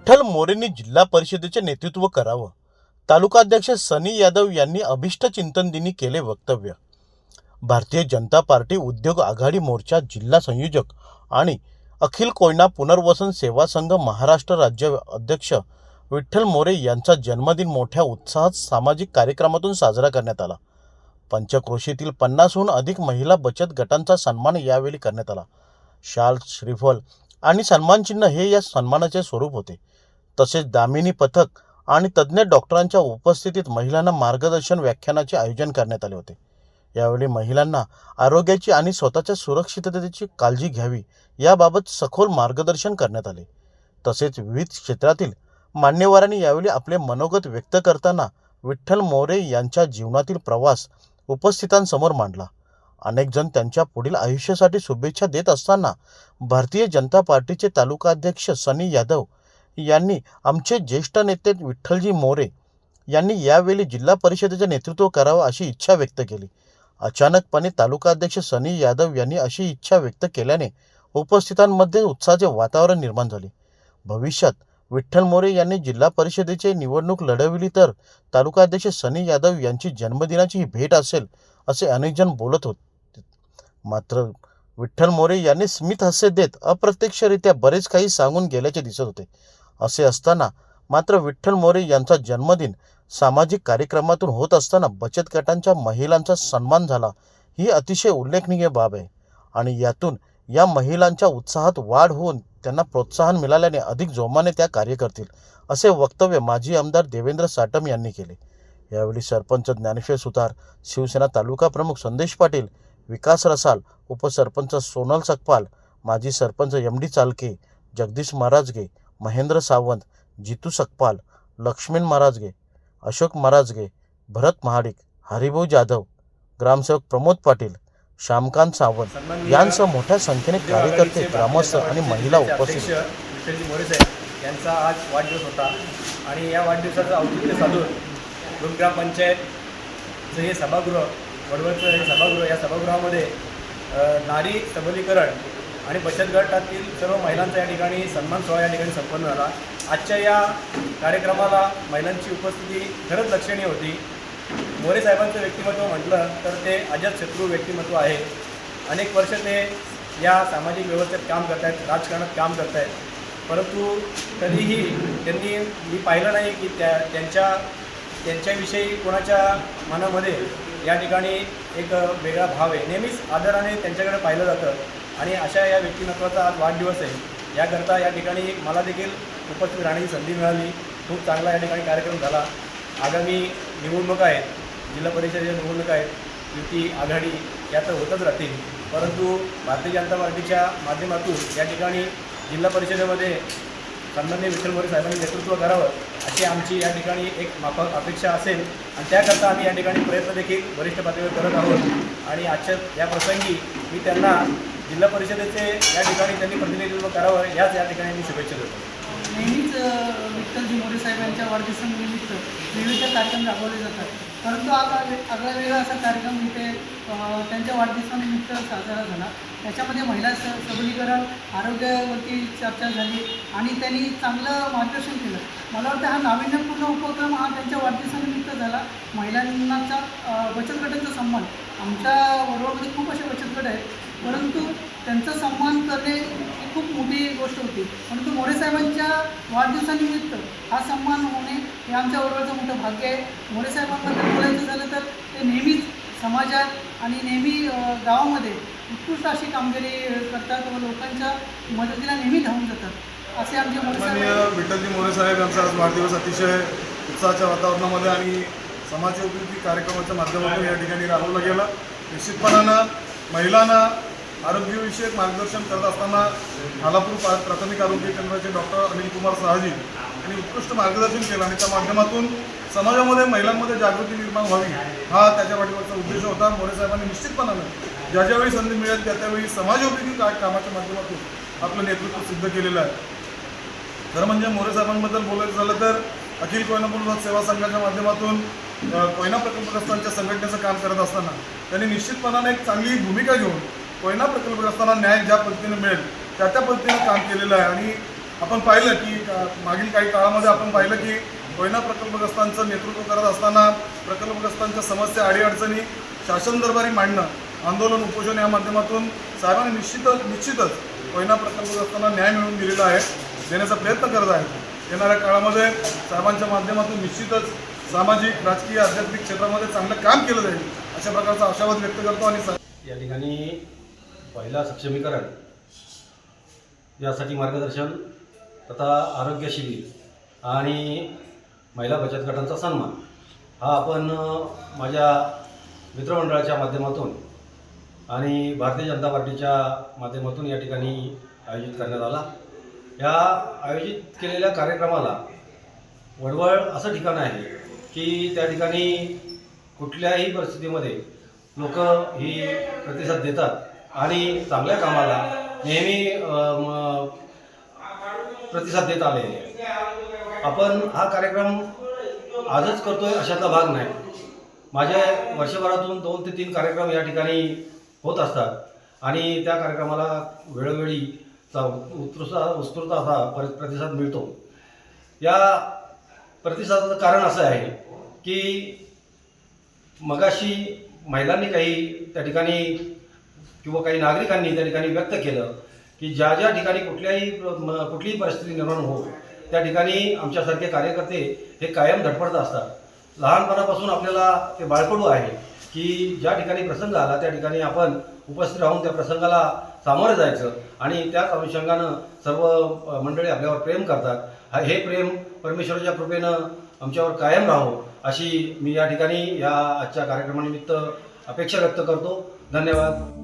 विठ्ठल मोरेंनी जिल्हा परिषदेचे नेतृत्व करावं. तालुकाध्यक्ष सनी यादव यांनी अभिष्ट चिंतन दिनी केले वक्तव्य. भारतीय जनता पार्टी उद्योग आघाडी मोर्चा जिल्हा संयोजक आणि अखिल कोयना पुनर्वसन सेवा संघ महाराष्ट्र राज्य अध्यक्ष विठ्ठल मोरे यांचा जन्मदिन मोठ्या उत्साहात सामाजिक कार्यक्रमातून साजरा करण्यात आला. पंचक्रोशीतील पन्नासहून अधिक महिला बचत गटांचा सन्मान यावेळी करण्यात आला. शाल श्रीफल आणि सन्मानचिन्ह हे या सन्मानाचे स्वरूप होते. तसेच दामिनी पथक आणि तज्ज्ञ डॉक्टरांच्या उपस्थितीत महिलांना मार्गदर्शन व्याख्यानाचे आयोजन करण्यात आले होते. यावेळी महिलांना आरोग्याची आणि स्वतःच्या सुरक्षिततेची काळजी घ्यावी याबाबत सखोल मार्गदर्शन करण्यात आले. तसेच विविध क्षेत्रातील मान्यवरांनी यावेळी आपले मनोगत व्यक्त करताना विठ्ठल मोरे यांच्या जीवनातील प्रवास उपस्थितांसमोर मांडला. अनेकजण त्यांच्या पुढील आयुष्यासाठी शुभेच्छा देत असताना भारतीय जनता पार्टीचे तालुकाध्यक्ष सनी यादव यांनी आमचे ज्येष्ठ नेते विठ्ठलजी मोरे यांनी यावेळी जिल्हा परिषदेचे नेतृत्व करावं अशी इच्छा व्यक्त केली. अचानकपणे तालुकाध्यक्ष सनी यादव यांनी अशी इच्छा व्यक्त केल्याने उपस्थितांमध्ये उत्साहाचे वातावरण निर्माण झाले. भविष्यात विठ्ठल मोरे यांनी जिल्हा परिषदेची निवडणूक लढविली तर तालुकाध्यक्ष सनी यादव यांची जन्मदिनाची ही भेट असेल असे अनेकजण बोलत होते. मात्र विठ्ठल मोरे यांनी स्मित हास्य देत अप्रत्यक्षरित्या बरेच काही सांगून गेल्याचे दिसत होते. असे असताना मात्र विठ्ठल मोरे यांचा जन्मदिन सामाजिक कार्यक्रमातून होत असताना बचत गटांच्या महिलांचा सन्मान झाला. ही अतिशय उल्लेखनीय बाब आहे. आणि यातून या महिलांच्या उत्साहात वाढ होऊन त्यांना प्रोत्साहन मिळाल्याने अधिक जोमाने त्या कार्य करतील असे वक्तव्य माजी आमदार देवेंद्र साटम यांनी केले. यावेळी सरपंच ज्ञानेश्वर सुतार शिवसेना तालुका प्रमुख संदेश पाटील विकास रसाल उपसरपंच सोनल सकपाल माजी सरपंच एम डी चालके जगदीश महाराजगे महेंद्र सावंत जितू सकपाल लक्ष्मीन महाराजगे अशोक महाराजगे भरत महाडिक हरिभाऊ जाधव ग्रामसेवक प्रमोद पाटील श्यामकांत सावंत यांसह मोठ्या संख्येने कार्यकर्ते ग्रामस्थ आणि महिला उपस्थित. यांचा आज वाढदिवस होता. आणि या वाढदिवसाचं औचित्य साधून दोन ग्रामपंचायतचं हे सभागृह वडवळचं हे सभागृह या सभागृहामध्ये नारी सबलीकरण आणि बचत गटातील सर्व महिलांचा या ठिकाणी सन्मान सोहळा या ठिकाणी संपन्न झाला. आजच्या या कार्यक्रमाला महिलांची उपस्थिती खरंच लक्षणीय होती. मोरे साहेबांचं व्यक्तिमत्व म्हटलं तर ते अजातशत्रू व्यक्तिमत्व आहे. अनेक वर्ष ते या सामाजिक व्यवस्थेत काम करत आहेत राजकारणात काम करत आहेत परंतु कधीही त्यांनी मी पाहिलं नाही की त्या त्यांच्या त्यांच्याविषयी कोणाच्या मनामध्ये या ठिकाणी एक वेगळा भाव आहे. नेहमीच आदराने त्यांच्याकडे पाहिलं जातं. आणि अशा या व्यक्तिमत्वाचा आज वाढदिवस आहे. याकरता या ठिकाणी मला देखील उपस्थित राहण्याची संधी मिळाली. खूप चांगला या ठिकाणी कार्यक्रम झाला. आगामी निवडणुका आहेत जिल्हा परिषदेच्या निवडणुका आहेत युती आघाडी या तर होतच राहतील. परंतु भारतीय जनता पार्टीच्या माध्यमातून या ठिकाणी जिल्हा परिषदेमध्ये सन्मान्य विठ्ठल मोरे साहेबांनी नेतृत्व करावं अशी आमची या ठिकाणी एक माफक अपेक्षा असेल. आणि त्याकरता आम्ही या ठिकाणी प्रयत्न देखील वरिष्ठ पातळीवर करत आहोत. आणि आजच्या या प्रसंगी मी त्यांना जिल्हा परिषदेचे या ठिकाणी त्यांनी प्रतिनिधित्व करावं याच या ठिकाणी मी शुभेच्छा देतो. नेहमीच अ, विठ्ठलजी मोरे साहेबांच्या वाढदिवसानिमित्त विविध कार्यक्रम राबवले जातात. परंतु आज हा आगळा वेगळा असा कार्यक्रम इथे अ, त्यांच्या वाढदिवसानिमित्त साजरा झाला. त्याच्यामध्ये महिला स सबलीकरण आरोग्यावरती चर्चा झाली आणि त्यांनी चांगलं मार्गदर्शन केलं. मला वाटतं हा नाविन्यपूर्ण उपक्रम हा त्यांच्या वाढदिवसानिमित्त झाला. महिलांचा अ, बचत गटांचा सन्मान आमच्या वडवळमध्ये खूप असे बचत गट आहेत. परंतु त्यांचा सन्मान करणे ही खूप मोठी गोष्ट होती. परंतु मोरे साहेबांच्या वाढदिवसानिमित्त हा सन्मान होणे हे आमच्या वडवळचं मोठं भाग्य आहे. मोरे साहेबांबद्दल बोलायचं झालं तर ते नेहमीच समाजात आणि नेहमी गावामध्ये उत्कृष्ट अशी कामगिरी करतात व लोकांच्या मदतीला नेहमी धावून जातात. असे आमचे मोरे माननीय साहेब विठ्ठलजी मोरे साहेब यांचा आज वाढदिवस अतिशय उत्साहाच्या वातावरणामध्ये आणि समाजोपयोगी कार्यक्रमाच्या माध्यमातून या ठिकाणी राबवला गेला. निश्चितपणानं महिलांना आरोग्यविषयक मार्गदर्शन करत असताना हालापूर पा- प्राथमिक आरोग्य केंद्राचे डॉक्टर अनिल कुमार साहजी यांनी उत्कृष्ट मार्गदर्शन केलं आणि त्या माध्यमातून समाजामध्ये महिलांमध्ये जागृती निर्माण व्हावी हा त्याच्या पाठीमागचा उद्देश होता. मोरे साहेबांनी निश्चितपणानं ज्या ज्यावेळी संधी मिळेल त्या त्यावेळी समाजोपयोगी का कामाच्या माध्यमातून आपलं नेतृत्व सिद्ध केलेलं आहे. खरं म्हणजे मोरे साहेबांबद्दल बोलायचं झालं तर अखिल कोयना पूर्वजात सेवा संघाच्या माध्यमातून कोयना प्रकल्पग्रस्तांच्या संघटनेचं काम करत असताना त्यांनी निश्चितपणाने एक चांगली भूमिका घेऊन कोयना प्रकल्पग्रस्तांना न्याय ज्या पद्धतीने मिळेल त्या त्या पद्धतीने काम केलेलं आहे. आणि आपण पाहिलं की मागील काही काळामध्ये आपण पाहिलं की कोयना प्रकल्पग्रस्तांचं नेतृत्व करत असताना प्रकल्पग्रस्तांच्या समस्या अडीअडचणी शासन दरबारी मांडणं आंदोलन उपोषण या माध्यमातून साहेबांनी निश्चितच निश्चितच कोयना प्रकल्पग्रस्तांना न्याय मिळवून दिलेला आहे देण्याचा प्रयत्न करत आहेत. येणाऱ्या काळामध्ये साहेबांच्या माध्यमातून निश्चितच सामाजिक राजकीय आध्यात्मिक क्षेत्रामध्ये चांगलं काम केलं जाईल अशा प्रकारचा आशावाद व्यक्त करतो आणि या ठिकाणी महिला सक्षमीकरण. यासाठी मार्गदर्शन तथा आरोग्य शिबिर आणि महिला बचत गटांचा सन्मान. हा आपण माझ्या मित्रमंडळाच्या माध्यमातून आणि भारतीय जनता पार्टीच्या माध्यमातून या ठिकाणी आयोजित करण्यात आला. या आयोजित केलेल्या कार्यक्रमाला वडवळ असं ठिकाण आहे की त्या ठिकाणी कुठल्याही परिस्थितीमध्ये लोक ही प्रतिसाद देतात. आणि चांगल्या कामाला नेहमी प्रतिसाद देत आलेले आपण हा कार्यक्रम आजच करतोय अशातला भाग नाही. माझ्या वर्षभरातून दोन ते तीन कार्यक्रम या ठिकाणी होत असतात. आणि त्या कार्यक्रमाला वेळोवेळी चा उत्कृष्ट उत्स्फूर्त असा पर प्रतिसाद मिळतो. या प्रतिसादाचं कारण असं आहे की मगाशी महिलांनी काही त्या ठिकाणी किंवा काही नागरिकांनी त्या ठिकाणी व्यक्त केलं की ज्या ज्या ठिकाणी कुठल्याही म- कुठलीही परिस्थिती निर्माण हो त्या ठिकाणी आमच्यासारखे कार्यकर्ते हे कायम धडपडत असतात. लहानपणापासून आपल्याला ते बाळकडू आहे की ज्या ठिकाणी प्रसंग आला त्या ठिकाणी आपण उपस्थित राहून त्या प्रसंगाला सामोरं जायचं आणि त्याच अनुषंगानं सर्व मंडळी आपल्यावर प्रेम करतात. हा हे प्रेम परमेश्वराच्या कृपेनं आमच्यावर कायम राहो अशी मी या ठिकाणी या आजच्या कार्यक्रमानिमित्त अपेक्षा व्यक्त करतो. धन्यवाद.